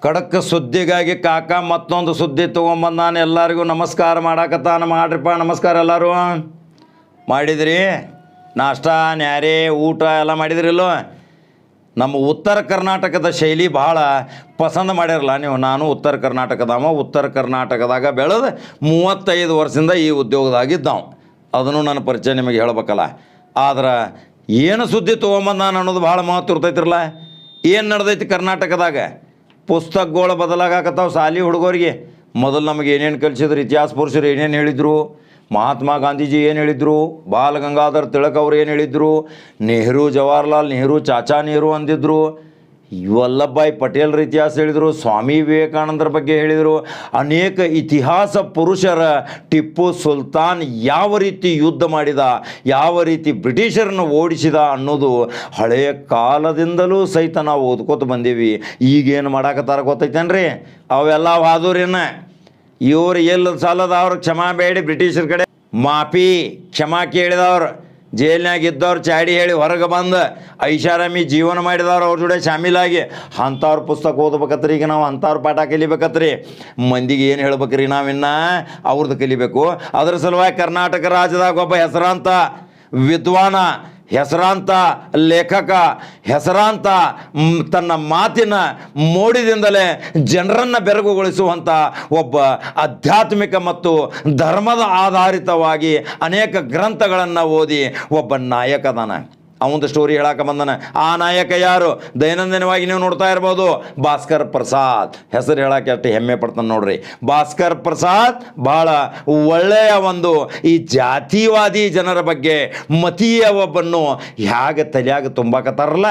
ಖಡಕ್ ಸುದ್ದಿಗಾಗಿ ಕಾಕ ಮತ್ತೊಂದು ಸುದ್ದಿ ತೊಗೊಂಬಂದು ನಾನು ಎಲ್ಲರಿಗೂ ನಮಸ್ಕಾರ ಮಾಡಾಕತ್ತಾನ ಮಾಡ್ರಿಪ್ಪ. ನಮಸ್ಕಾರ ಎಲ್ಲರೂ. ಮಾಡಿದ್ರಿ? ನಾಷ್ಟ, ನ್ಯಾರೆ, ಊಟ ಎಲ್ಲ ಮಾಡಿದ್ರಿಲ್ಲೋ? ನಮ್ಮ ಉತ್ತರ ಕರ್ನಾಟಕದ ಶೈಲಿ ಭಾಳ ಪಸಂದ್ ಮಾಡಿರಲ್ಲ ನೀವು. ನಾನು ಉತ್ತರ ಕರ್ನಾಟಕದವ, ಉತ್ತರ ಕರ್ನಾಟಕದಾಗ ಬೆಳೆದು ಮೂವತ್ತೈದು ವರ್ಷದಿಂದ ಈ ಉದ್ಯೋಗದಾಗಿದ್ದವು ಅದನ್ನು ನನ್ನ ಪರಿಚಯ ನಿಮಗೆ ಹೇಳ್ಬೇಕಲ್ಲ. ಆದ್ರೆ ಏನು ಸುದ್ದಿ ತೊಗೊಂಬಂದ ನಾನು ಅನ್ನೋದು ಭಾಳ ಮಹತ್ವ ಇರ್ತೈತಿರಲ್ಲ. ಏನು ನಡೆದೈತಿ ಕರ್ನಾಟಕದಾಗ? ಪುಸ್ತಕಗಳು ಬದಲಾಗಕತ್ತಾವ ಶಾಲಿ ಹುಡುಗರಿಗೆ. ಮೊದಲು ನಮಗೆ ಏನೇನು ಕಲಿಸಿದ್ರು, ಇತಿಹಾಸ ಪುರುಷರು ಏನೇನು ಹೇಳಿದರು, ಮಹಾತ್ಮ ಗಾಂಧೀಜಿ ಏನು ಹೇಳಿದರು ಬಾಲ ಗಂಗಾಧರ್ ತಿಳಕ್ ಅವ್ರು ಏನು ಹೇಳಿದರು, ನೆಹರು, ಜವಾಹರ್ಲಾಲ್ ನೆಹರು, ಚಾಚಾ ನೆಹರು ಅಂದಿದ್ರು ವಲ್ಲಭಾಯ್ ಪಟೇಲ್ರ ಇತಿಹಾಸ ಹೇಳಿದರು, ಸ್ವಾಮಿ ವಿವೇಕಾನಂದರ ಬಗ್ಗೆ ಹೇಳಿದರು. ಅನೇಕ ಇತಿಹಾಸ ಪುರುಷರ ಟಿಪ್ಪು ಸುಲ್ತಾನ್ ಯಾವ ರೀತಿ ಯುದ್ಧ ಮಾಡಿದ, ಯಾವ ರೀತಿ ಬ್ರಿಟಿಷರನ್ನು ಓಡಿಸಿದ ಅನ್ನೋದು ಹಳೆಯ ಕಾಲದಿಂದಲೂ ಸಹಿತ ನಾವು ಓದ್ಕೋತ ಬಂದೀವಿ. ಈಗೇನು ಮಾಡಾಕತ್ತಾರ ಗೊತ್ತೈತೇನ್ರಿ? ಅವೆಲ್ಲ ಹಾದೂರಿನ ಇವ್ರು ಎಲ್ಲಿ ಸಾಲದ ಅವ್ರು ಕ್ಷಮಾ ಬೇಡಿ ಬ್ರಿಟಿಷರ ಕಡೆ. ಮಾಪಿ ಕ್ಷಮಾ ಕೇಳಿದವ್ರು. ಜೈಲ್ನಾಗ ಇದ್ದವ್ರು ಚಾಡಿ ಹೇಳಿ ಹೊರಗೆ ಬಂದು ಐಷಾರಾಮಿ ಜೀವನ ಮಾಡಿದವ್ರು ಅವ್ರ ಜೋಡೆ ಶಾಮೀಲಾಗಿ ಅಂಥವ್ರ ಪುಸ್ತಕ ಓದ್ಬೇಕತ್ರಿ ಈಗ ನಾವು ಅಂಥವ್ರ ಪಾಠ ಕಲಿಬೇಕತ್ರಿ. ಮಂದಿಗೆ ಏನು ಹೇಳ್ಬೇಕ್ರಿ ನಾವಿನ್ನ ಅವ್ರದ್ದು ಕಲಿಬೇಕು. ಅದ್ರ ಸಲುವಾಗಿ ಕರ್ನಾಟಕ ರಾಜ್ಯದಾಗ ಒಬ್ಬ ಹೆಸರಾಂತ ವಿದ್ವಾನ ಹೆಸರಾಂತ ಲೇಖಕ, ಹೆಸರಾಂತ ತನ್ನ ಮಾತಿನ ಮೋಡಿದಿಂದಲೇ ಜನರನ್ನು ಬೆರಗುಗೊಳಿಸುವಂಥ ಒಬ್ಬ ಆಧ್ಯಾತ್ಮಿಕ ಮತ್ತು ಧರ್ಮದ ಆಧಾರಿತವಾಗಿ ಅನೇಕ ಗ್ರಂಥಗಳನ್ನು ಓದಿ ಒಬ್ಬ ನಾಯಕದಾನ ಅವನದು ಸ್ಟೋರಿ ಹೇಳಕ್ಕೆ ಬಂದನ. ಆ ನಾಯಕ ಯಾರು? ದೈನಂದಿನವಾಗಿ ನೀವು ನೋಡ್ತಾ ಇರ್ಬೋದು. ಭಾಸ್ಕರ್ ಪ್ರಸಾದ್. ಹೆಸರು ಹೇಳಕ್ಕೆ ಅಷ್ಟು ಹೆಮ್ಮೆ ಪಡ್ತಾನೆ ನೋಡ್ರಿ. ಭಾಸ್ಕರ್ ಪ್ರಸಾದ್ ಭಾಳ ಒಳ್ಳೆಯ ಒಂದು ಈ ಜಾತಿವಾದಿ ಜನರ ಬಗ್ಗೆ ಮತೀಯ ಒಬ್ಬನ್ನು ಹೇಗೆ ತಲೆಯಾಗ ತುಂಬಾಕತ್ತಾರಲ್ಲ?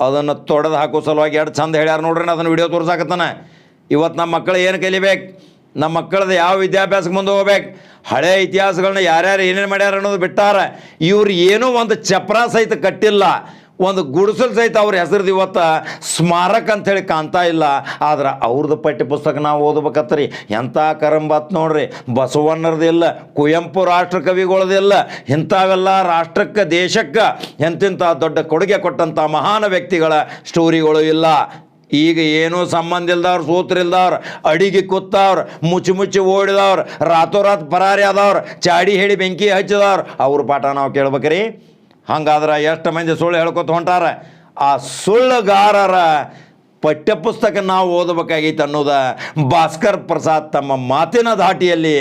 ಅದನ್ನು ತೊಡೆದು ಹಾಕೋ ಸಲುವಾಗಿ ಎರಡು ಚಂದ ಹೇಳ್ಯಾರ ನೋಡ್ರಿ ಅದನ್ನು ವಿಡಿಯೋ ತೋರಿಸಾಕತ್ತಾನೆ. ಇವತ್ತು ನಮ್ಮ ಮಕ್ಕಳು ಏನು ಕಲಿಬೇಕು? ನಮ್ಮ ಮಕ್ಕಳದ್ದು ಯಾವ ವಿದ್ಯಾಭ್ಯಾಸಕ್ಕೆ ಮುಂದೆ ಹೋಗ್ಬೇಕು? ಹಳೆ ಇತಿಹಾಸಗಳನ್ನ ಯಾರ್ಯಾರು ಏನೇನು ಮಾಡ್ಯಾರ ಅನ್ನೋದು ಬಿಟ್ಟಾರ. ಇವ್ರು ಏನೂ ಒಂದು ಚಪ್ರ ಸಹಿತ ಕಟ್ಟಿಲ್ಲ, ಒಂದು ಗುಡಿಸಲು ಸಹಿತ ಅವ್ರ ಹೆಸರು ಇವತ್ತು ಸ್ಮಾರಕ ಅಂಥೇಳಿ ಕಾಣ್ತಾ ಇಲ್ಲ. ಆದ್ರೆ ಅವ್ರದ್ದು ಪಠ್ಯ ಪುಸ್ತಕ ನಾವು ಓದ್ಬೇಕತ್ತರಿ ಎಂಥ ಕರಂಬತ್ ನೋಡ್ರಿ. ಬಸವಣ್ಣರದಿಲ್ಲ ಕುವೆಂಪು ರಾಷ್ಟ್ರ ಕವಿಗಳದಿಲ್ಲ ಇಂಥವೆಲ್ಲ ರಾಷ್ಟ್ರಕ್ಕೆ, ದೇಶಕ್ಕೆ ಎಂತಿಂಥ ದೊಡ್ಡ ಕೊಡುಗೆ ಕೊಟ್ಟಂಥ ಮಹಾನ್ ವ್ಯಕ್ತಿಗಳ ಸ್ಟೋರಿಗಳು ಇಲ್ಲ. ಈಗ ಏನೂ ಸಂಬಂಧ ಇಲ್ದವ್ರು, ಸೂತ್ರ ಇಲ್ದವ್ರು, ಅಡಿಗೆ ಕೂತವ್ರು, ಮುಚ್ಚಿ ಮುಚ್ಚಿ ಓಡಿದವ್ರು, ರಾತೋರಾತ್ ಪರಾರಿ ಆದವ್ರು, ಚಾಡಿ ಹೇಳಿ ಬೆಂಕಿ ಹಚ್ಚಿದವ್ರು, ಅವ್ರ ಪಾಠ ನಾವು ಕೇಳ್ಬೇಕ್ರಿ. ಹಂಗಾದ್ರೆ ಎಷ್ಟು ಮಂದಿ ಸುಳ್ಳು ಹೇಳ್ಕೊತ ಹೊಂಟಾರ? ಆ ಸುಳ್ಳುಗಾರರ ಪಠ್ಯಪುಸ್ತಕ ನಾವು ಓದಬೇಕಾಗೈತೆ ಅನ್ನೋದ ಭಾಸ್ಕರ್ ಪ್ರಸಾದ್ ತಮ್ಮ ಮಾತಿನ ಧಾಟಿಯಲ್ಲಿ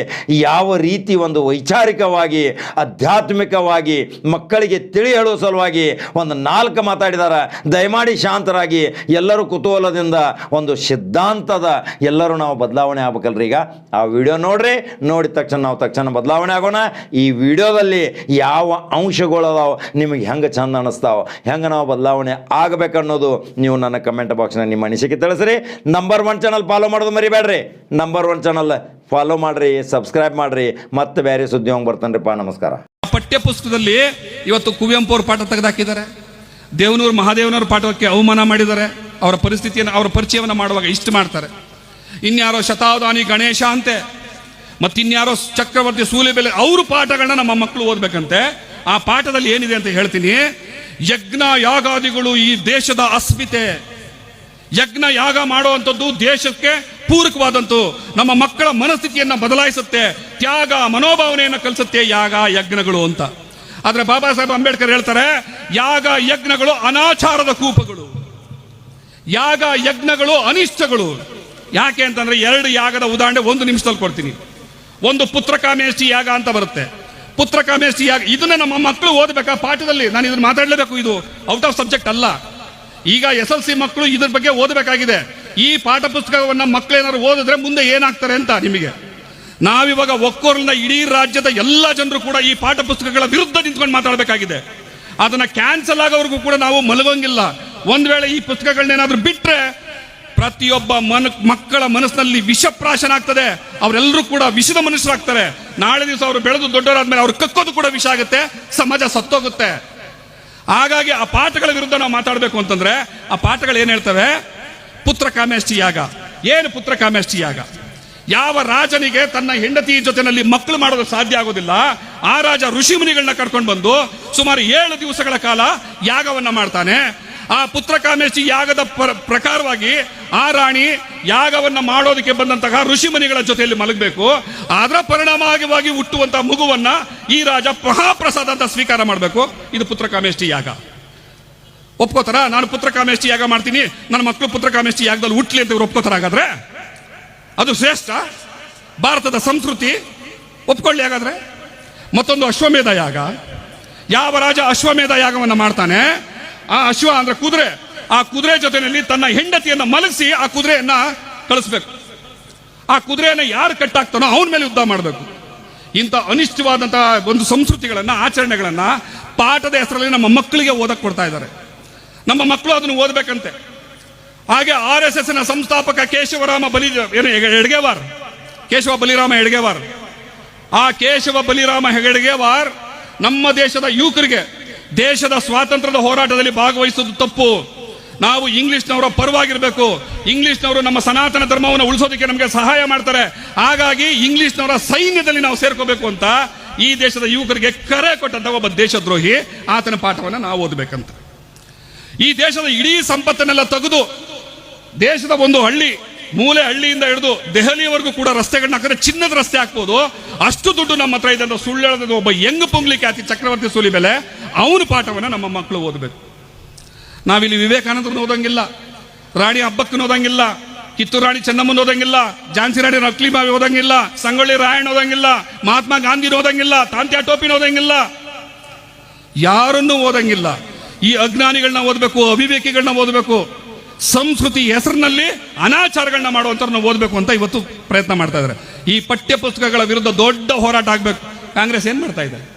ಯಾವ ರೀತಿ ಒಂದು ವೈಚಾರಿಕವಾಗಿ, ಆಧ್ಯಾತ್ಮಿಕವಾಗಿ, ಮಕ್ಕಳಿಗೆ ತಿಳಿ ಹೇಳುವ ಸಲುವಾಗಿ ಒಂದು ನಾಲ್ಕು ಮಾತಾಡಿದಾರ. ದಯಮಾಡಿ ಶಾಂತರಾಗಿ ಎಲ್ಲರೂ ಕುತೂಹಲದಿಂದ ಒಂದು ಸಿದ್ಧಾಂತದ ಎಲ್ಲರೂ ನಾವು ಬದಲಾವಣೆ ಆಗ್ಬೇಕಲ್ರಿ ಈಗ. ಆ ವಿಡಿಯೋ ನೋಡ್ರಿ, ನೋಡಿದ ತಕ್ಷಣ ನಾವು ತಕ್ಷಣ ಬದಲಾವಣೆ ಆಗೋಣ. ಈ ವಿಡಿಯೋದಲ್ಲಿ ಯಾವ ಅಂಶಗಳು ಅದಾವ, ನಿಮಗೆ ಹೆಂಗೆ ಚಂದ ಅನ್ನಿಸ್ತಾವ ಹೆಂಗೆ ನಾವು ಬದಲಾವಣೆ ಆಗಬೇಕನ್ನೋದು ನೀವು ನನ್ನ ಕಮೆಂಟ್ ಬಾಕ್ಸ್ನ ನಿಮ್ಮ ಅನಿಸಿಕೆ ತಿಳಿಸ್ರಿ. ನಂಬರ್ ಒನ್ ಚಾನಲ್ ಫಾಲೋ ಮಾಡೋದು ಮರಿಬೇಡ್ರಿ. ನಂಬರ್ ಒನ್ ಚಾನಲ್ ಫಾಲೋ ಮಾಡ್ರಿ ಸಬ್ಸ್ಕ್ರೈಬ್ ಮಾಡ್ರಿ. ಮತ್ತೆ ಬೇರೆ ಸುದ್ದಿ ಹೋಗಿ ಬರ್ತಾನ್ರಿಪ್ಪ. ನಮಸ್ಕಾರ. ಪಠ್ಯ ಪುಸ್ತಕದಲ್ಲಿ ಇವತ್ತು ಕುವೆಂಪು ಅವ್ರ ಪಾಠ ತೆಗೆದಾಕಿದ್ದಾರೆ. ದೇವನೂರು ಮಹಾದೇವನವ್ರ ಪಾಠಕ್ಕೆ ಅವಮಾನ ಮಾಡಿದ್ದಾರೆ. ಅವರ ಪರಿಸ್ಥಿತಿಯನ್ನು, ಅವರ ಪರಿಚಯವನ್ನು ಮಾಡುವಾಗ ಇಷ್ಟು ಮಾಡ್ತಾರೆ. ಇನ್ಯಾರೋ ಶತಾವಧಾನಿ ಗಣೇಶ ಅಂತೆ, ಮತ್ತಿನ್ಯಾರೋ ಚಕ್ರವರ್ತಿ ಸೂಲಿಬೆಲೆ ಅವ್ರ ಪಾಠಗಳನ್ನ ನಮ್ಮ ಮಕ್ಕಳು ಓದ್ಬೇಕಂತೆ. ಆ ಪಾಠದಲ್ಲಿ ಏನಿದೆ ಅಂತ ಹೇಳ್ತೀನಿ. ಯಜ್ಞ ಯಾಗಾದಿಗಳು ಈ ದೇಶದ ಅಸ್ಮಿತೆ. ಯಜ್ಞ, ಯಾಗ ಮಾಡುವಂಥದ್ದು ದೇಶಕ್ಕೆ ಪೂರಕವಾದಂತು ನಮ್ಮ ಮಕ್ಕಳ ಮನಸ್ಥಿತಿಯನ್ನು ಬದಲಾಯಿಸುತ್ತೆ. ತ್ಯಾಗ, ಮನೋಭಾವನೆಯನ್ನು ಕಲಿಸುತ್ತೆ ಯಾಗ, ಯಜ್ಞಗಳು ಅಂತ. ಆದರೆ ಬಾಬಾ ಸಾಹೇಬ್ ಅಂಬೇಡ್ಕರ್ ಹೇಳ್ತಾರೆ, ಯಾಗ, ಯಜ್ಞಗಳು ಅನಾಚಾರದ ಕೂಪಗಳು. ಯಾಗ, ಯಜ್ಞಗಳು ಅನಿಷ್ಟಗಳು. ಯಾಕೆ ಅಂತಂದ್ರೆ ಎರಡು ಯಾಗದ ಉದಾಹರಣೆ ಒಂದು ನಿಮಿಷದಲ್ಲಿ ಕೊಡ್ತೀನಿ. ಒಂದು ಪುತ್ರಕಾಮೇಷ್ಟಿ ಯಾಗ ಅಂತ ಬರುತ್ತೆ. ಪುತ್ರಕಾಮೇಷ್ಟಿ ಯಾಗ, ಇದನ್ನ ನಮ್ಮ ಮಕ್ಕಳು ಓದಬೇಕಾ? ಪಾಠದಲ್ಲಿ. ನಾನು ಇದನ್ನ ಮಾತಾಡಲೇಬೇಕು ಇದು. ಔಟ್ ಆಫ್ ಸಬ್ಜೆಕ್ಟ್ ಅಲ್ಲ. ಈಗ ಎಸ್ ಎಲ್ ಸಿ ಮಕ್ಕಳು ಇದ್ರ ಬಗ್ಗೆ ಓದಬೇಕಾಗಿದೆ. ಈ ಪಾಠ ಪುಸ್ತಕವನ್ನ ಮಕ್ಕಳು ಏನಾದ್ರು ಓದಿದ್ರೆ ಮುಂದೆ ಏನಾಗ್ತಾರೆ ಅಂತ ನಿಮಗೆ. ನಾವಿವಾಗ ಒಕ್ಕೋರ್ನ ಇಡೀ ರಾಜ್ಯದ ಎಲ್ಲ ಜನರು ಕೂಡ ಈ ಪಾಠ ಪುಸ್ತಕಗಳ ವಿರುದ್ಧ ನಿಂತ್ಕೊಂಡು ಮಾತಾಡಬೇಕಾಗಿದೆ. ಅದನ್ನ ಕ್ಯಾನ್ಸಲ್ ಆಗೋವರೆಗೂ ಕೂಡ ನಾವು ಮಲಗಂಗಿಲ್ಲ. ಒಂದ್ ವೇಳೆ ಈ ಪುಸ್ತಕಗಳನ್ನೇನಾದ್ರೂ ಬಿಟ್ರೆ ಪ್ರತಿಯೊಬ್ಬ ಮನ, ಮಕ್ಕಳ ಮನಸ್ಸಿನಲ್ಲಿ ವಿಷಪ್ರಾಶನ ಆಗ್ತದೆ. ಅವರೆಲ್ಲರೂ ಕೂಡ ವಿಷದ ಮನುಷ್ಯರಾಗ್ತಾರೆ. ನಾಳೆ ದಿವಸ ಅವರು ಬೆಳೆದು ದೊಡ್ಡವರಾದ್ಮೇಲೆ ಅವ್ರು ಕಕ್ಕೋದು ಕೂಡ ವಿಷ ಆಗುತ್ತೆ. ಸಮಾಜ ಸತ್ತೋಗುತ್ತೆ. ಹಾಗಾಗಿ ಆ ಪಾಠಗಳ ವಿರುದ್ಧ ನಾವು ಮಾತಾಡಬೇಕು ಅಂತಂದ್ರೆ ಆ ಪಾಠಗಳು ಏನು ಹೇಳ್ತವೆ? ಪುತ್ರ ಕಾಮೇಷ್ಟಿ ಯಾಗ. ಏನು ಪುತ್ರ ಕಾಮೇಷ್ಟಿ ಯಾಗ? ಯಾವ ರಾಜನಿಗೆ ತನ್ನ ಹೆಂಡತಿ ಜೊತೆನಲ್ಲಿ ಮಕ್ಕಳು ಮಾಡೋದು ಸಾಧ್ಯ ಆಗೋದಿಲ್ಲ, ಆ ರಾಜ ಋಷಿ ಮುನಿಗಳನ್ನ ಕರ್ಕೊಂಡು ಬಂದು ಸುಮಾರು ಏಳು ದಿವಸಗಳ ಕಾಲ ಯಾಗವನ್ನ ಮಾಡ್ತಾನೆ. ಆ ಪುತ್ರಕಾಮೇಷ್ಟಿ ಯಾಗದ ಪ್ರ, ಪ್ರಕಾರವಾಗಿ ಆ ರಾಣಿ ಯಾಗವನ್ನು ಮಾಡೋದಕ್ಕೆ ಬಂದಂತಹ ಋಷಿಮುನಿಗಳ ಜೊತೆಯಲ್ಲಿ ಮಲಗಬೇಕು. ಅದರ ಪರಿಣಾಮವಾಗಿ ಹುಟ್ಟುವಂತಹ ಮಗುವನ್ನ ಈ ರಾಜ ಮಹಾಪ್ರಸಾದ ಅಂತ ಸ್ವೀಕಾರ ಮಾಡಬೇಕು. ಇದು ಪುತ್ರಕಾಮೇಷ್ಟಿ ಯಾಗ. ಒಪ್ಕೋತಾರ? ನಾನು ಪುತ್ರಕಾಮೇಷ್ಟಿ ಯಾಗ ಮಾಡ್ತೀನಿ. ನನ್ನ ಮಕ್ಕಳು ಪುತ್ರಕಾಮೇಷ್ಟಿ ಯಾಗದಲ್ಲಿ ಹುಟ್ಲಿ ಅಂತ ಇವ್ರು ಒಪ್ಕೋತಾರ ಹಾಗಾದ್ರೆ? ಅದು ಶ್ರೇಷ್ಠ. ಭಾರತದ ಸಂಸ್ಕೃತಿ. ಒಪ್ಕೊಳ್ಳಿ ಹಾಗಾದ್ರೆ. ಮತ್ತೊಂದು ಅಶ್ವಮೇಧ ಯಾಗ. ಯಾವ ರಾಜ ಅಶ್ವಮೇಧ ಯಾಗವನ್ನು ಮಾಡ್ತಾನೆ? ಆ ಅಶ್ವ ಅಂದ್ರೆ ಕುದುರೆ. ಆ ಕುದುರೆ ಜೊತೆಯಲ್ಲಿ ತನ್ನ ಹೆಂಡತಿಯನ್ನ ಮಲಗಿಸಿ ಆ ಕುದುರೆಯನ್ನ ಕಳಿಸ್ಬೇಕು. ಆ ಕುದುರೆಯನ್ನ ಯಾರು ಕಟ್ಟಾಗ್ತಾನೋ ಅವನ ಮೇಲೆ ಯುದ್ಧ ಮಾಡಬೇಕು. ಇಂಥ ಅನಿಷ್ಟವಾದಂತಹ ಒಂದು ಸಂಸ್ಕೃತಿಗಳನ್ನ, ಆಚರಣೆಗಳನ್ನ ಪಾಠದ ಹೆಸರಲ್ಲಿ ನಮ್ಮ ಮಕ್ಕಳಿಗೆ ಓದಕ್ ಕೊಡ್ತಾ ಇದ್ದಾರೆ. ನಮ್ಮ ಮಕ್ಕಳು ಅದನ್ನು ಓದಬೇಕಂತೆ. ಹಾಗೆ ಆರ್ ಎಸ್ ಸಂಸ್ಥಾಪಕ ಕೇಶವರಾಮ ಬಲಿ, ಏನು ಹೆಡ್ಗೇವಾರ್. ಕೇಶವ ಬಲಿರಾಮ ಹೆಡ್ಗೇವಾರ್. ಆ ಕೇಶವ ಬಲಿರಾಮ ಹೆಗಡೆಗೇವಾರ್ ನಮ್ಮ ದೇಶದ ಯುವಕರಿಗೆ ದೇಶದ ಸ್ವಾತಂತ್ರ್ಯದ ಹೋರಾಟದಲ್ಲಿ ಭಾಗವಹಿಸುವುದು ತಪ್ಪು. ನಾವು ಇಂಗ್ಲಿಷ್ನವರ ಪರವಾಗಿರಬೇಕು. ಇಂಗ್ಲಿಷ್ನವರು ನಮ್ಮ ಸನಾತನ ಧರ್ಮವನ್ನು ಉಳಿಸೋದಕ್ಕೆ ನಮಗೆ ಸಹಾಯ ಮಾಡ್ತಾರೆ. ಹಾಗಾಗಿ ಇಂಗ್ಲಿಷ್ನವರ ಸೈನ್ಯದಲ್ಲಿ ನಾವು ಸೇರ್ಕೋಬೇಕು ಅಂತ ಈ ದೇಶದ ಯುವಕರಿಗೆ ಕರೆ ಕೊಟ್ಟಂತ ಒಬ್ಬ ದೇಶದ್ರೋಹಿ ಆತನ ಪಾಠವನ್ನು ನಾವು ಓದಬೇಕಂತ. ಈ ದೇಶದ ಇಡೀ ಸಂಪತ್ತನ್ನೆಲ್ಲ ತೆಗೆದು ದೇಶದ ಒಂದು ಹಳ್ಳಿ, ಮೂಲೆ ಹಳ್ಳಿಯಿಂದ ಹಿಡಿದು ದೆಹಲಿಯವರೆಗೂ ಕೂಡ ರಸ್ತೆಗಳನ್ನ ಹಾಕಿದ್ರೆ ಚಿನ್ನದ ರಸ್ತೆ ಹಾಕ್ಬೋದು. ಅಷ್ಟು ದುಡ್ಡು ನಮ್ಮ ಹತ್ರ ಇದೆ ಅಂತ ಒಬ್ಬ ಯಂಗ್ ಪುಂಗ್ಲಿ ಖ್ಯಾತಿ ಚಕ್ರವರ್ತಿ ಸೂಲಿ ಬೆಲೆ ಅವನ ಪಾಠವನ್ನು ನಮ್ಮ ಮಕ್ಕಳು ಓದಬೇಕು. ನಾವಿಲ್ಲಿ ವಿವೇಕಾನಂದರನ್ನ ಓದಂಗಿಲ್ಲ, ರಾಣಿ ಹಬ್ಬಕ್ಕನ ಓದಂಗಿಲ್ಲ, ಕಿತ್ತೂರು ರಾಣಿ ಚೆನ್ನಮ್ಮನ ಓದಂಗಿಲ್ಲ, ಝಾನ್ಸಿ ರಾಣಿ ರಕ್ಲಿಬಾವಿ ಓದಂಗಿಲ್ಲ, ಸಂಗೊಳ್ಳಿ ರಾಯಣ್ಣ ಓದಂಗಿಲ್ಲ, ಮಹಾತ್ಮ ಗಾಂಧಿ ಓದಂಗಿಲ್ಲ, ತಾಂತ್ಯ ಟೋಪಿನ ಓದಂಗಿಲ್ಲ. ಯಾರನ್ನೂ ಓದಂಗಿಲ್ಲ. ಈ ಅಜ್ಞಾನಿಗಳನ್ನ ಓದಬೇಕು, ಅವಿವೇಕಿಗಳನ್ನ ಓದಬೇಕು, ಸಂಸ್ಕೃತಿ ಹೆಸರಿನಲ್ಲಿ ಅನಾಚಾರಗಳನ್ನ ಮಾಡುವಂಥವ್ರನ್ನ ಓದಬೇಕು ಅಂತ ಇವತ್ತು ಪ್ರಯತ್ನ ಮಾಡ್ತಾ ಇದ್ದಾರೆ. ಈ ಪಠ್ಯ ಪುಸ್ತಕಗಳ ವಿರುದ್ಧ ದೊಡ್ಡ ಹೋರಾಟ ಆಗಬೇಕು. ಕಾಂಗ್ರೆಸ್ ಏನು ಮಾಡ್ತಾ ಇದೆ?